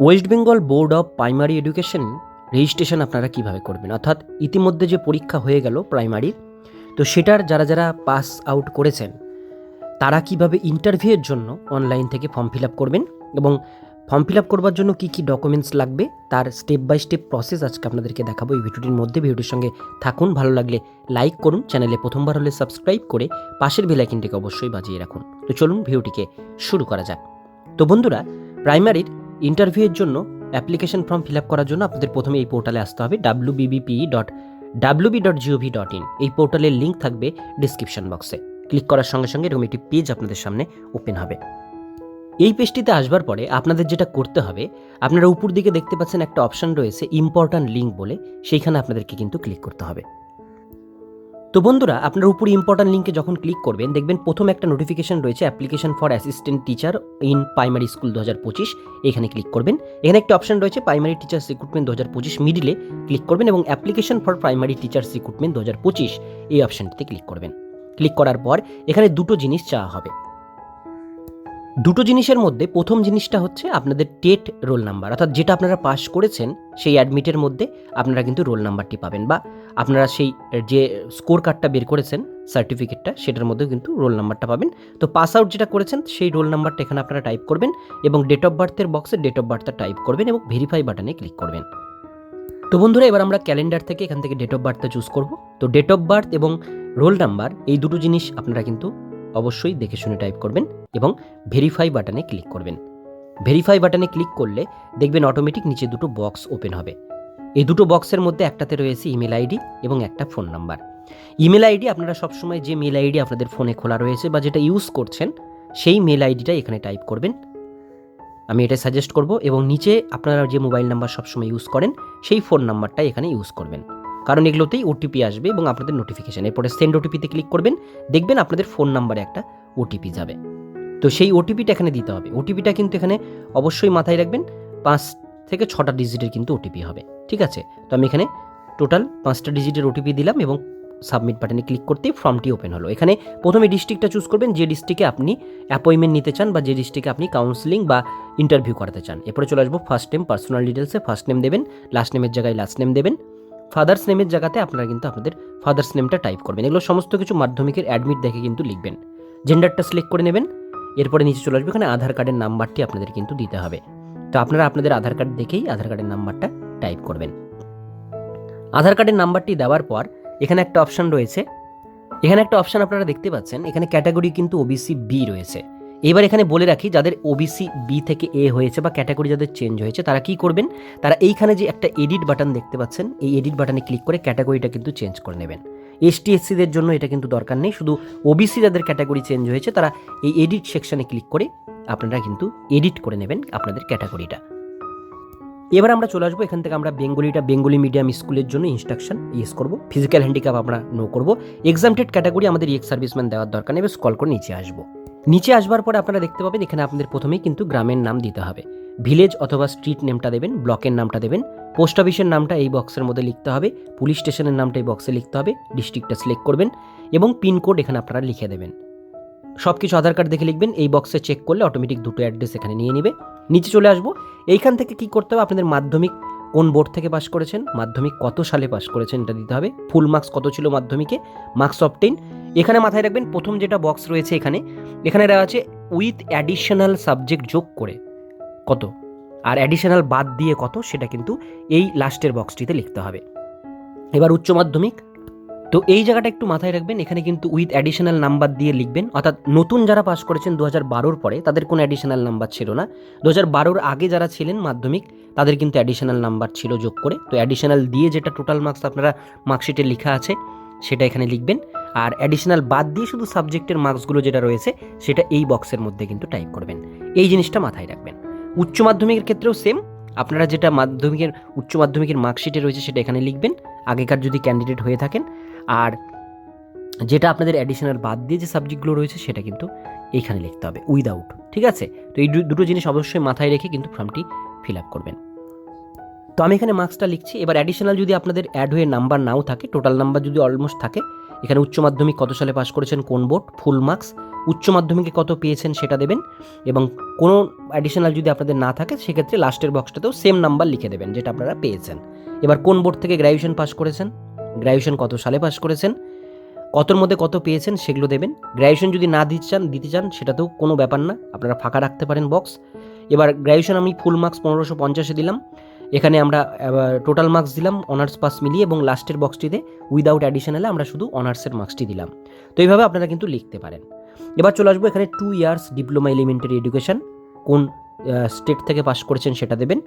West Bengal board of primary education registration আপনারা কীভাবে করবেন? অর্থাৎ ইতিমধ্যে যে পরীক্ষা হয়ে গেল প্রাইমারি তো সেটার যারা যারা পাস আউট করেছেন, তারা কীভাবে ইন্টারভিউয়ের জন্য অনলাইন থেকে ফর্ম ফিল আপ করবেন এবং ফর্ম ফিল আপ করবার জন্য কী কী ডকুমেন্টস লাগবে, তার স্টেপ বাই স্টেপ প্রসেস আজকে আপনাদেরকে দেখাবো এই ভিডিওটির মধ্যে। ভিডিওটির সঙ্গে থাকুন, ভালো লাগলে লাইক করুন চ্যানেলে প্রথমবার হলে সাবস্ক্রাইব করে পাশের বেলাইকিনটিকে অবশ্যই বাজিয়ে রাখুন। তো চলুন ভিডিওটিকে শুরু করা যাক। তো বন্ধুরা প্রাইমারির ইন্টারভিউয়ের জন্য অ্যাপ্লিকেশন ফর্ম ফিল আপ করার জন্য আপনাদের প্রথমে এই পোর্টালে আসতে হবে W dot WB dot GOV dot in এই পোর্টালের লিঙ্ক থাকবে ডিসক্রিপশন বক্সে ক্লিক করার সঙ্গে সঙ্গে এরকম একটি পেজ আপনাদের সামনে ওপেন হবে। এই পেজটিতে আসবার পরে আপনাদের যেটা করতে হবে, আপনারা উপর দিকে দেখতে পাচ্ছেন একটা অপশন রয়েছে ইম্পর্ট্যান্ট লিঙ্ক বলে, সেইখানে আপনাদেরকে কিন্তু ক্লিক করতে হবে। তো বন্ধুরা, আপনারা উপরে ইম্পর্ট্যান্ট লিঙ্কে যখন ক্লিক করবেন, দেখবেন প্রথম একটা নোটিফিকেশন রয়েছে application for assistant teacher in primary school দু হাজার পঁচিশ। এখানে ক্লিক করবেন। এখানে একটা অপশন রয়েছে প্রাইমারি টিচার্স রিক্রুটমেন্ট দু হাজার পঁচিশ মিডিলে ক্লিক করবেন এবং application for primary teachers recruitment দু হাজার পঁচিশ। এই অপশনটিতে ক্লিক করবেন। ক্লিক করার পর এখানে দুটো জিনিস চাওয়া হবে। দুটো জিনিসের মধ্যে প্রথম জিনিসটা হচ্ছে আপনাদের টেট রোল নাম্বার, অর্থাৎ যেটা আপনারা পাস করেছেন সেই অ্যাডমিটের মধ্যে আপনারা কিন্তু রোল নাম্বারটি পাবেন বা আপনারা সেই যে স্কোর কার্ডটা বের করেছেন সার্টিফিকেটটা সেটার মধ্যেও কিন্তু রোল নাম্বারটা পাবেন। তো পাস আউট যেটা করেছেন, সেই রোল নাম্বারটা এখানে আপনারা টাইপ করবেন এবং ডেট অফ বার্থের বক্সে ডেট অফ বার্থটা টাইপ করবেন এবং ভেরিফাই বাটনে ক্লিক করবেন। তো বন্ধুরা, এবার আমরা ক্যালেন্ডার থেকে এখান থেকে ডেট অফ বার্থটা চুজ করব। তো ডেট অফ বার্থ এবং রোল নাম্বার এই দুটো জিনিস আপনারা কিন্তু অবশ্যই দেখে শুনে টাইপ করবেন এবং ভেরিফাই বাটনে ক্লিক করবেন। ভেরিফাই বাটনে ক্লিক করলে দেখবেন অটোমেটিক নিচে দুটো বক্স ওপেন হবে। এই দুটো বক্সের মধ্যে একটাতে রয়েছে ইমেল আইডি এবং একটা ফোন নাম্বার। ইমেল আইডি আপনারা সবসময় যে মেল আইডি আপনাদের ফোনে খোলা রয়েছে বা যেটা ইউজ করছেন, সেই মেল আইডিটা এখানে টাইপ করবেন। আমি এটা সাজেস্ট করব এবং নিচে আপনারা যে মোবাইল নাম্বার সবসময় ইউজ করেন, সেই ফোন নাম্বারটা এখানে ইউজ করবেন। কারণ এগুলোতেই ওটিপি আসবে এবং আপনাদের নোটিফিকেশান এরপরে সেন্ড ওটিপিতে ক্লিক করবেন, দেখবেন আপনাদের ফোন নাম্বারে একটা ওটিপি যাবে। তো সেই ওটিপিটা এখানে দিতে হবে। ওটিপিটা কিন্তু এখানে অবশ্যই মাথায় রাখবেন। পাঁচ থেকে ছটা ডিজিটের কিন্তু ওটিপি হবে, ঠিক আছে? তো আমি এখানে টোটাল পাঁচটা ডিজিটের ওটিপি দিলাম এবং সাবমিট বাটনে ক্লিক করতেই ফর্মটি ওপেন হলো। এখানে প্রথমে ডিস্ট্রিক্টটা চুজ করবেন, যে ডিস্ট্রিক্টে আপনি অ্যাপয়েন্টমেন্ট নিতে চান বা যে ডিস্ট্রিক্টে আপনি কাউন্সিলিং বা ইন্টারভিউ করাতে চান। এরপরে চলে আসব ফার্স্ট নেম পার্সোনাল ডিটেলসে ফার্স্ট নেম দেবেন লাস্ট নেমের জায়গায় লাস্ট নেম দেবেন। ফাদার্স নেমের জায়গাতে আপনারা কিন্তু আপনাদের ফাদার্স নেমটা টাইপ করবেন। এগুলো সমস্ত কিছু মাধ্যমিকের অ্যাডমিট দেখে কিন্তু লিখবেন। জেন্ডারটা সিলেক্ট করে নেবেন। এরপরে নিচে চলে আসবে, এখানে আধার কার্ডের নাম্বারটি আপনাদের কিন্তু দিতে হবে। তো আপনারা আপনাদের আধার কার্ড দেখেই আধার কার্ডের নাম্বারটা টাইপ করবেন। আধার কার্ডের নাম্বারটি দেওয়ার পর এখানে একটা অপশান রয়েছে। এখানে একটা অপশান আপনারা দেখতে পাচ্ছেন, এখানে ক্যাটাগরি কিন্তু ওবিসি বি রয়েছে। এবার এখানে বলে রাখি, যাদের ওবিসি বি থেকে এ হয়েছে বা ক্যাটাগরি যাদের চেঞ্জ হয়েছে, তারা কি করবেন? তারা এইখানে যে একটা এডিট বাটন দেখতে পাচ্ছেন, এই এডিট বাটনে ক্লিক করে ক্যাটাগরিটা কিন্তু চেঞ্জ করে নেবেন। এসটি এসসিদের জন্য এটা কিন্তু দরকার নেই। শুধু ওবিসি যাদের ক্যাটাগরি চেঞ্জ হয়েছে, তারা এই এডিট সেকশানে ক্লিক করে আপনারা কিন্তু এডিট করে নেবেন আপনাদের ক্যাটাগরিটা এবার আমরা চলে আসব, এখান থেকে আমরা বেঙ্গলিটা, বেঙ্গলি মিডিয়াম স্কুলের জন্য ইনস্ট্রাকশন ইয়েস করব। ফিজিক্যাল হ্যান্ডিক্যাপ আমরা নো করব। এক্সামটেড ক্যাটাগরি আমাদের এক্স সার্ভিসম্যান দেওয়ার দরকার নেই স্কল করে নিচে আসব। নিচে আসবার পরে আপনারা দেখতে পাবেন, এখানে আপনাদের প্রথমেই কিন্তু গ্রামের নাম দিতে হবে। ভিলেজ অথবা স্ট্রিট নেমটা দেবেন, ব্লকের নামটা দেবেন। পোস্ট অফিসের নামটা এই বক্সের মধ্যে লিখতে হবে, পুলিশ স্টেশনের নামটা এই বক্সে লিখতে হবে, ডিস্ট্রিক্টটা সিলেক্ট করবেন এবং পিনকোড এখানে আপনারা লিখে দেবেন। সব কিছু আধার কার্ড দেখে লিখবেন, এই বক্সে চেক করলে অটোমেটিক দুটো অ্যাড্রেস এখানে নিয়ে নেবে। নিচে চলে আসব, এইখান থেকে কি করতে হবে? আপনাদের মাধ্যমিক কোন বোর্ড থেকে পাশ করেছেন? মাধ্যমিক কত সালে পাশ করেছেন? এটা দিতে হবে। ফুল মার্কস কত ছিল মাধ্যমিকে? Marks of ten. এখানে মাথায় রাখবেন, প্রথম যেটা বক্স রয়েছে এখানে এখানে দেওয়া আছে উইথ অ্যাডিশনাল সাবজেক্ট যোগ করে। কত? আর অ্যাডিশনাল বাদ দিয়ে কত? সেটা কিন্তু এই লাস্টের বক্সটিতে লিখতে হবে। এবার উচ্চ মাধ্যমিক। তো এই জায়গাটা একটু মাথায় রাখবেন, এখানে কিন্তু উইথ অ্যাডিশনাল নাম্বার দিয়ে লিখবেন। অর্থাৎ নতুন যারা পাস করেছেন দু হাজার বারোর পরে, তাদের কোনো অ্যাডিশনাল নাম্বার ছিল না। দু হাজার বারোর আগে যারা ছিলেন মাধ্যমিক, তাদের কিন্তু অ্যাডিশনাল নাম্বার ছিল যোগ করে। তো অ্যাডিশনাল দিয়ে যেটা টোটাল মার্কস আপনারা মার্কশিটে লেখা আছে, সেটা এখানে লিখবেন। আর অ্যাডিশনাল বাদ দিয়ে শুধু সাবজেক্টের মার্কসগুলো যেটা রয়েছে, সেটা এই বক্সের মধ্যে কিন্তু টাইপ করবেন। এই জিনিসটা মাথায় রাখবেন। উচ্চ মাধ্যমিকের ক্ষেত্রেও সেম আপনারা যেটা মাধ্যমিকের, উচ্চ মাধ্যমিকের মার্কশিটে রয়েছে সেটা এখানে লিখবেন। আগেকার যদি ক্যান্ডিডেট হয়ে থাকেন। আর যেটা আপনাদের অ্যাডিশনাল বাদ দিয়ে যে সাবজেক্টগুলো রয়েছে, সেটা কিন্তু এইখানে লিখতে হবে উইদাউট ঠিক আছে? তো এই দুটো জিনিস অবশ্যই মাথায় রেখে কিন্তু ফর্মটি ফিল আপ করবেন। তো আমি এখানে মার্কসটা লিখছি। এবার অ্যাডিশনাল যদি আপনাদের অ্যাড হয়ে নাম্বার নাও থাকে টোটাল নাম্বার যদি অলমোস্ট থাকে, এখানে উচ্চ মাধ্যমিক কত সালে পাস করেছেন, কোন বোর্ড ফুল মার্কস উচ্চ মাধ্যমিকে কত পেয়েছেন সেটা দেবেন এবং কোনো অ্যাডিশনাল যদি আপনাদের না থাকে, সেক্ষেত্রে লাস্টের বক্সটাতেও সেম নাম্বার লিখে দেবেন যেটা আপনারা পেয়েছেন। এবার কোন বোর্ড থেকে গ্র্যাজুয়েশন পাস করেছেন? গ্র্যাজুয়েশন কত সালে পাস করেছেন? কতর মধ্যে কত পেয়েছেন সেগুলো দেবেন। গ্র্যাজুয়েশন যদি না দিতে চান দিতে চান, সেটাতেও কোনো ব্যাপার না, আপনারা ফাঁকা রাখতে পারেন বক্স এবার গ্র্যাজুয়েশন আমি ফুল মার্কস পনেরোশো পঞ্চাশে দিলাম। এখানে আমরা টোটাল মার্কস দিলাম অনার্স পাস মিলিয়ে এবং লাস্টের বক্সটিতে উইদাউট অ্যাডিশনালে আমরা শুধু অনার্সের মার্কসটি দিলাম। তো এইভাবে আপনারা কিন্তু লিখতে পারেন। এবার চলে আসব এখানে two years diploma elementary education কোন স্টেট থেকে পাস করেছেন সেটা দেবেন।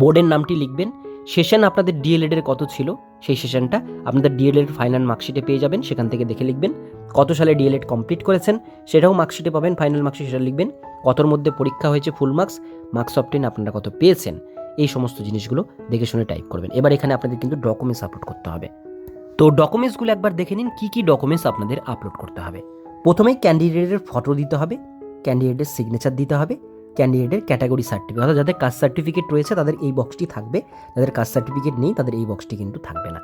বোর্ডের নামটি লিখবেন। সেশন আপনাদের ডিএলএড এর কত ছিল? সেই সেশনটা আপনাদের ডিএলএড ফাইনাল মার্কশিটে পেয়ে যাবেন, সেখান থেকে দেখে লিখবেন। কত সালে ডিএলএড কমপ্লিট করেছেন? সেটাও মার্কশিটে পাবেন ফাইনাল মার্কশিট সেটা লিখবেন। কতর মধ্যে পরীক্ষা হয়েছে full marks marks of ten আপনারা কত পেয়েছেন? এই সমস্ত জিনিসগুলো দেখে শুনে টাইপ করবেন। এবার এখানে আপনাদের কিন্তু ডকুমেন্টস আপলোড করতে হবে। তো ডকুমেন্টসগুলো একবার দেখে নিন, কী কী ডকুমেন্টস আপনাদের আপলোড করতে হবে। প্রথমেই ক্যান্ডিডেটের ফটো দিতে হবে ক্যান্ডিডেটের সিগনেচার দিতে হবে ক্যান্ডিডেটের ক্যাটাগরি সার্টিফিকেট অর্থাৎ যাদের কাস্ট সার্টিফিকেট রয়েছে, তাদের এই বক্সটি থাকবে। যাদের কাস্ট সার্টিফিকেট নেই, তাদের এই বক্সটি কিন্তু থাকবে না।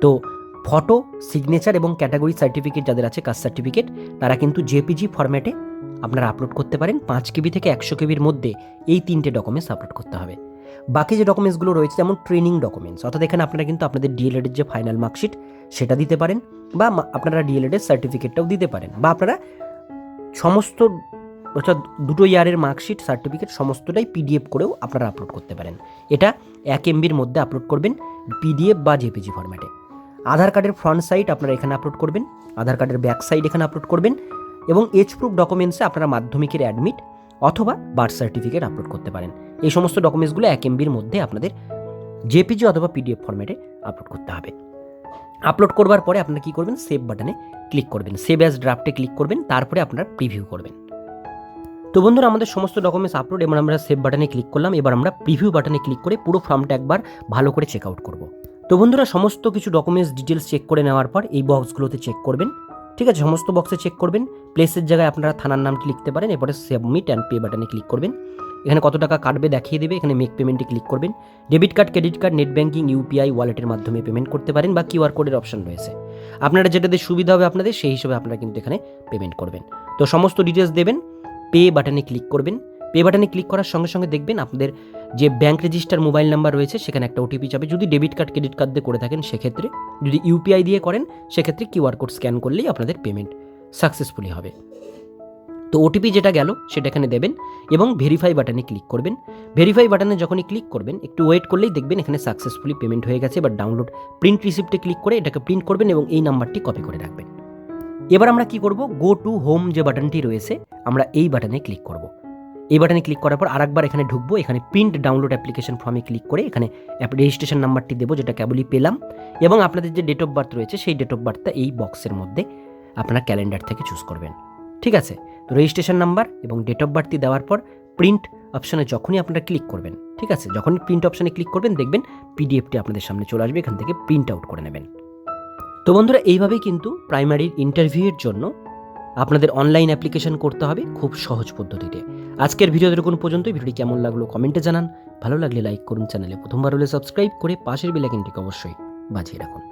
তো ফটো সিগনেচার এবং ক্যাটাগরি সার্টিফিকেট যাদের আছে, কাস্ট সার্টিফিকেট তারা কিন্তু জেপিজি ফরম্যাটে আপনারা আপলোড করতে পারেন। পাঁচ কেবি থেকে একশো কেবির মধ্যে এই তিনটে ডকুমেন্টস আপলোড করতে হবে। বাকি যে ডকুমেন্টসগুলো রয়েছে, যেমন ট্রেনিং ডকুমেন্টস অর্থাৎ এখানে আপনারা কিন্তু আপনাদের ডিএলএডের যে ফাইনাল মার্কশিট সেটা দিতে পারেন বা আপনারা ডিএলএডের সার্টিফিকেটটাও দিতে পারেন বা আপনারা সমস্ত, অর্থাৎ দুটো ইয়ারের মার্কশিট সার্টিফিকেট সমস্তটাই পিডিএফ করেও আপনারা আপলোড করতে পারেন। এটা এক এমবির মধ্যে আপলোড করবেন পিডিএফ বা জেপিজি ফরম্যাটে আধার কার্ডের ফ্রন্ট সাইড আপনারা এখানে আপলোড করবেন আধার কার্ডের ব্যাক সাইড এখানে আপলোড করবেন এবং এজ প্রুফ ডকুমেন্টসে আপনারা মাধ্যমিকের অ্যাডমিট অথবা বার্থ সার্টিফিকেট আপলোড করতে পারেন। এই সমস্ত ডকুমেন্টসগুলো এক এমবির মধ্যে আপনাদের জেপিজি অথবা পিডিএফ ফরম্যাটে আপলোড করতে হবে। আপলোড করবার পরে আপনারা কী করবেন? সেভ বাটনে ক্লিক করবেন। সেভ অ্যাজ ড্রাফটে ক্লিক করবেন। তারপরে আপনারা প্রিভিউ করবেন। তো বন্ধুরা, আমাদের সমস্ত ডকুমেন্টস আপলোড এবার আমরা সেভ বাটনে ক্লিক করলাম। এবার আমরা প্রিভিউ বাটনে ক্লিক করে পুরো ফর্মটা একবার ভালো করে চেক আউট করব। তো বন্ধুরা, সমস্ত কিছু ডকুমেন্টস ডিটেলস চেক করে নেওয়ার পর এই বক্সগুলোতে চেক করবেন। ঠিক আছে? সমস্ত বক্সে চেক করবেন। প্লেসের জায়গায় আপনারা থানার নামটি লিখতে পারেন। এরপরে সাবমিট অ্যান্ড পে বাটনে ক্লিক করবেন। এখানে কত টাকা কাটবে দেখিয়ে দেবে, এখানে মেক পেমেন্টে ক্লিক করবেন। Debit card credit card net banking UPI ওয়ালেটের মাধ্যমে পেমেন্ট করতে পারেন বা কিউআর কোডের অপশন রয়েছে। আপনারা যেটাতে সুবিধা হবে আপনাদের, সেই হিসেবে আপনারা কিন্তু এখানে পেমেন্ট করবেন। তো সমস্ত ডিটেলস দেবেন পে বাটনে ক্লিক করবেন। পে বাটনে ক্লিক করার সঙ্গে সঙ্গে দেখবেন আপনাদের যে ব্যাংক রেজিস্টার মোবাইল নাম্বার রয়েছে, সেখানে একটা ওটিপি যাবে যদি ডেবিট কার্ড ক্রেডিট কার্ড দিয়ে করে থাকেন, সেক্ষেত্রে যদি ইউপিআই দিয়ে করেন, সেক্ষেত্রে কিউআর কোড স্ক্যান করলেই আপনাদের পেমেন্ট সাকসেসফুলি হবে। তো ওটিপি যেটা গেল সেটা এখানে দেবেন এবং ভেরিফাই বাটনে ক্লিক করবেন। ভেরিফাই বাটনে যখনই ক্লিক করবেন, একটু ওয়েট করলেই দেখবেন এখানে সাকসেসফুলি পেমেন্ট হয়ে গেছে বা ডাউনলোড প্রিন্ট রিসিপ্টে ক্লিক করে এটাকে প্রিন্ট করবেন এবং এই নাম্বারটি কপি করে রাখবেন। এবার আমরা কি করব? গো টু হোম যে বাটনটি রয়েছে, আমরা এই বাটনে ক্লিক করব। এই বাটনে ক্লিক করার পর আরেকবার এখানে ঢুকবো, এখানে প্রিন্ট ডাউনলোড অ্যাপ্লিকেশন ফর্মে ক্লিক করে এখানে রেজিস্ট্রেশন নাম্বারটি দেবো যেটা কেবলই পেলাম এবং আপনাদের যে ডেট অফ বার্থ রয়েছে, সেই ডেট অফ বার্থটা এই বক্সের মধ্যে আপনার ক্যালেন্ডার থেকে চুজ করবেন। ঠিক আছে? তো রেজিস্ট্রেশন নাম্বার এবং ডেট অফ বার্থটি দেওয়ার পর প্রিন্ট অপশনে যখনই আপনারা ক্লিক করবেন, ঠিক আছে? যখনই প্রিন্ট অপশনে ক্লিক করবেন, দেখবেন পিডিএফটি আপনাদের সামনে চলে আসবে, এখান থেকে প্রিন্ট আউট করে নেবেন। তো বন্ধুরা, এইভাবেই কিন্তু প্রাইমারির ইন্টারভিউয়ের জন্য আপনাদের অনলাইন অ্যাপ্লিকেশন করতে হবে খুব সহজ পদ্ধতিতে। আজকের ভিডিও দেখুন পর্যন্ত ভিডিওটি কেমন লাগল কমেন্টে জানান। ভালো লাগলে লাইক করুন, চ্যানেলে প্রথমবার হলে সাবস্ক্রাইব করে পাশের বেলাইকনটিকে অবশ্যই বাজিয়ে রাখুন।